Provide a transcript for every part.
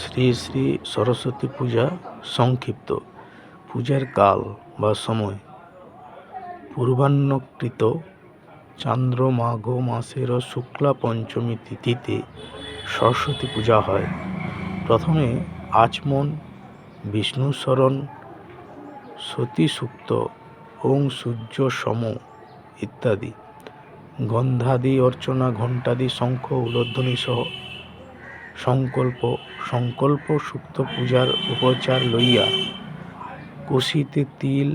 শ্রী শ্রী সরস্বতী পূজা সংক্ষিপ্ত। পূজার কাল বা সময়। পূর্বাহ্নকৃত চান্দ্রমাঘ মাসের শুক্লা পঞ্চমী তিথিতে সরস্বতী পূজা হয়। প্রথমে আচমন বিষ্ণুশরণ সতীসূক্ত, ওং সূর্য সম ইত্যাদি। গন্ধাদি, অর্চনা, ঘণ্টাদি, শঙ্খ, উলধ্বনি সহ সংকল্প সংকল্প সুক্ত পূজার উপচার লইয়া কষিতে তিল,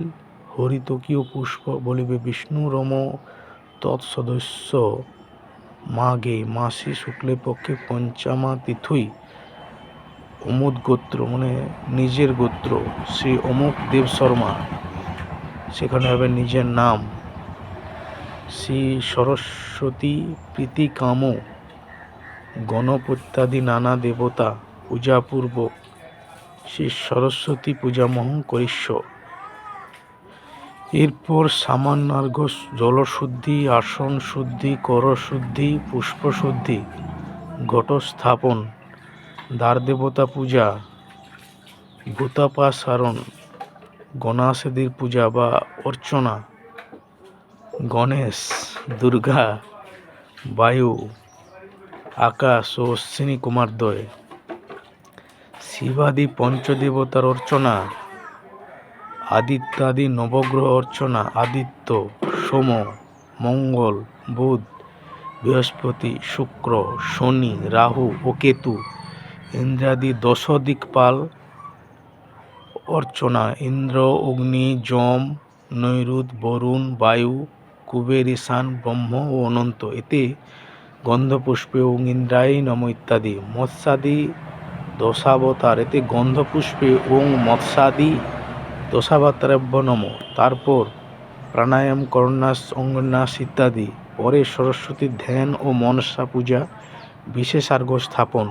হরিতকীয় পুষ্প বলিবে বিষ্ণুরম তৎসদস্য মাঘে মাসি শুক্লে পক্ষে পঞ্চামা তিথুই অমুদ গোত্র মানে নিজের গোত্র, শ্রী অমুক দেব শর্মা, সেখানে হবে নিজের নাম, শ্রী সরস্বতী প্রীতি কাম গণপত্যাদি নানা দেবতা পূজাপূর্বক শ্রী সরস্বতী পূজামহ করিষ্য। এরপর সামান্যার্ঘ জলশুদ্ধি, আসন শুদ্ধি, কর শুদ্ধি, পুষ্প শুদ্ধি ঘটস্থাপন দ্বারদেবতা পূজা ভূতাপাসারণ গণাসেদের পূজা বা অর্চনা, গণেশ, দুর্গা, বায়ু আকাশ ও অশ্বিনী কুমারদ্বয় শিবাদি পঞ্চদেবতার অর্চনা, আদিত্যাদি নবগ্রহ অর্চনা, আদিত্য, সোম, মঙ্গল, বুধ, বৃহস্পতি, শুক্র, শনি, রাহু ও কেতু, ইন্দ্রাদি দশ দিকপাল অর্চনা, ইন্দ্র, অগ্নি, যম নৈরুদ বরুণ, বায়ু, কুবের ঈশান, ব্রহ্ম ও অনন্ত। এতে গন্ধপুষ্পে ওং ইন্দ্রায় নম ইত্যাদি, মৎস্যাদি দশাবতার এতে গন্ধপুষ্পে ওং মৎস্যাদি দশাবতারাভ্য নম। তারপর প্রাণায়াম করন্যাস অঙ্গন্যাস ইত্যাদি। পরে সরস্বতীর ধ্যান ও মনসা পূজা, বিশেষার্ঘ স্থাপন।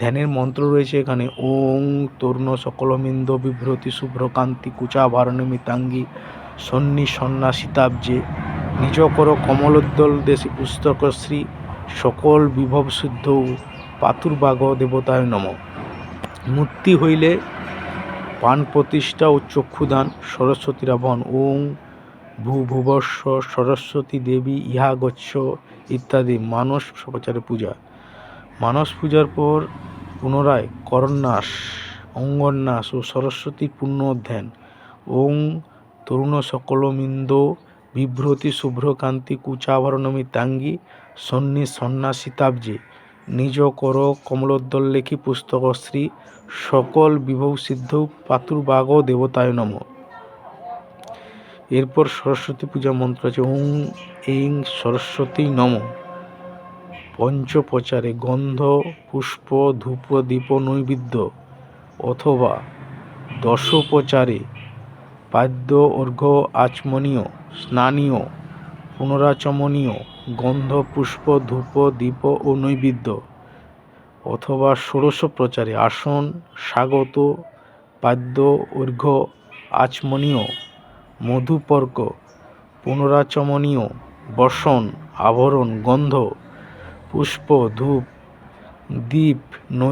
ধ্যানের মন্ত্র রয়েছে এখানে, ওং তরুণ সকলমিন্দ বিভ্রতি শুভ্রকান্তি কুচাভারণমিতাঙ্গী সন্নি সন্ন্যাসিতাব্জে নিজ কর কমলোদ্দল দেশী পুস্তকশ্রী সকল বিভব পাতুর্বাগ দেবতায় নম। মূর্তি হইলে পান প্রতিষ্ঠা ও চক্ষুদান সরস্বতী রাবণ। ওং ভূ ভুবস্ব সরস্বতী দেবী ইহা গচ্ছ ইত্যাদি। মানস প্রচারে পূজা। মানস পূজার পর পুনরায় করন্যাস অঙ্গন্যাস ও সরস্বতী পূর্ণ অধ্যান ওং তরুণ সকলমিন্দ বিভ্রতি শুভ্রকান্তি কুচাভরণমী তাঙ্গী সন্নি সন্ন্যাসিতাব্জে। নিজ কর কমলোদ্দল লেখি পুস্তক শ্রী সকল বিভব সিদ্ধ পাতুর্বাগ দেবতায় নম। এরপর সরস্বতী পূজা মন্ত্র আছে, ওং এং সরস্বতী নম। পঞ্চপ্রচারে, গন্ধ, পুষ্প, ধূপ, দীপ, নৈবেদ্য। অথবা দশোপচারে পাদ্য অর্ঘ্য আচমনীয়, স্নানীয়, পুনরাচমনীয়, গন্ধ, পুষ্প, ধূপ, দীপ ও নৈবেদ্য অথবা ষোড়শ প্রচারে আসন, স্বাগত, পাদ্য অর্ঘ্য আচমনীয়, মধুপর্ক, পুনরাচমনীয়, বসন আভরণ গন্ধ, পুষ্প, ধূপ, দীপ, নৈ